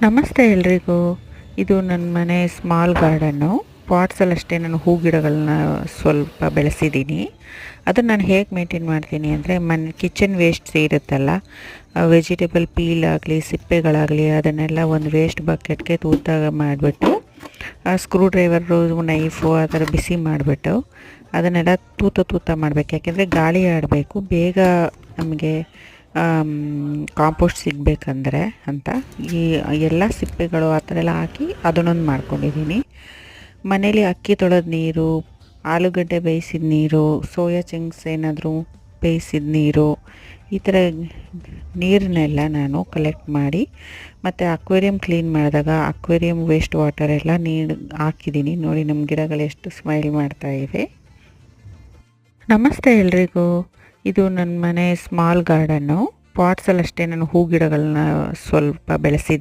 ನಮಸ್ತೆ ಎಲ್ರಿಗೂ. ಇದು ನನ್ನ ಮನೆ ಸ್ಮಾಲ್ ಗಾರ್ಡನ್ನು ಪಾಟ್ಸಲ್ಲಷ್ಟೇ ನಾನು ಹೂ ಗಿಡಗಳನ್ನ ಸ್ವಲ್ಪ ಬೆಳೆಸಿದ್ದೀನಿ ಅದನ್ನು ನಾನು ಹೇಗೆ ಮೇಂಟೈನ್ ಮಾಡ್ತೀನಿ ಅಂದರೆ, ಮನೆ ಕಿಚನ್ ವೇಸ್ಟ್ಸ್ ಇರುತ್ತಲ್ಲ ವೆಜಿಟೇಬಲ್ ಪೀಲ್ ಆಗಲಿ, ಸಿಪ್ಪೆಗಳಾಗಲಿ, ಅದನ್ನೆಲ್ಲ ಒಂದು ವೇಸ್ಟ್ ಬಕೆಟ್ಗೆ ತೂತಾಗ ಮಾಡಿಬಿಟ್ಟು ಸ್ಕ್ರೂ ಡ್ರೈವರು ನೈಫು ಆ ಥರ ಬಿಸಿ ಮಾಡಿಬಿಟ್ಟು, ಅದನ್ನೆಲ್ಲ ತೂತ ತೂತ ಮಾಡಬೇಕು. ಯಾಕೆಂದರೆ ಗಾಳಿ ಆಡಬೇಕು. ಬೇಗ ನಮಗೆ ಕಾಂಪೋಸ್ಟ್ ಸಿಗಬೇಕಂದ್ರೆ ಅಂತ ಈ ಎಲ್ಲ ಸಿಪ್ಪೆಗಳು ಆ ಥರ ಎಲ್ಲ ಹಾಕಿ ಅದನ್ನೊಂದು ಮಾಡ್ಕೊಂಡಿದ್ದೀನಿ. ಮನೇಲಿ ಅಕ್ಕಿ ತೊಳೆದ ನೀರು, ಆಲೂಗಡ್ಡೆ ಬೇಯಿಸಿದ ನೀರು, ಸೋಯಾ ಚಿಂಗ್ಸ್ ಏನಾದರೂ ಬೇಯಿಸಿದ ನೀರು, ಈ ಥರ ನೀರನ್ನೆಲ್ಲ ನಾನು ಕಲೆಕ್ಟ್ ಮಾಡಿ ಮತ್ತು ಅಕ್ವೇರಿಯಂ ಕ್ಲೀನ್ ಮಾಡಿದಾಗ ಅಕ್ವೇರಿಯಂ ವೇಸ್ಟ್ ವಾಟರ್ ಎಲ್ಲ ನೀರು ಹಾಕಿದ್ದೀನಿ ನೋಡಿ ನಮ್ಮ ಗಿಡಗಳು ಎಷ್ಟು ಸ್ಮೈಲ್ ಮಾಡ್ತಾ ಇದೆ ನಮಸ್ತೆ ಎಲ್ರಿಗೂ. ಇದು ನನ್ನ ಮನೆ ಸ್ಮಾಲ್ ಗಾರ್ಡನ್ನು ಪಾಟ್ಸಲ್ಲಷ್ಟೇ ನಾನು ಹೂ ಗಿಡಗಳನ್ನ ಸ್ವಲ್ಪ ಬೆಳೆಸಿದ್ದೀನಿ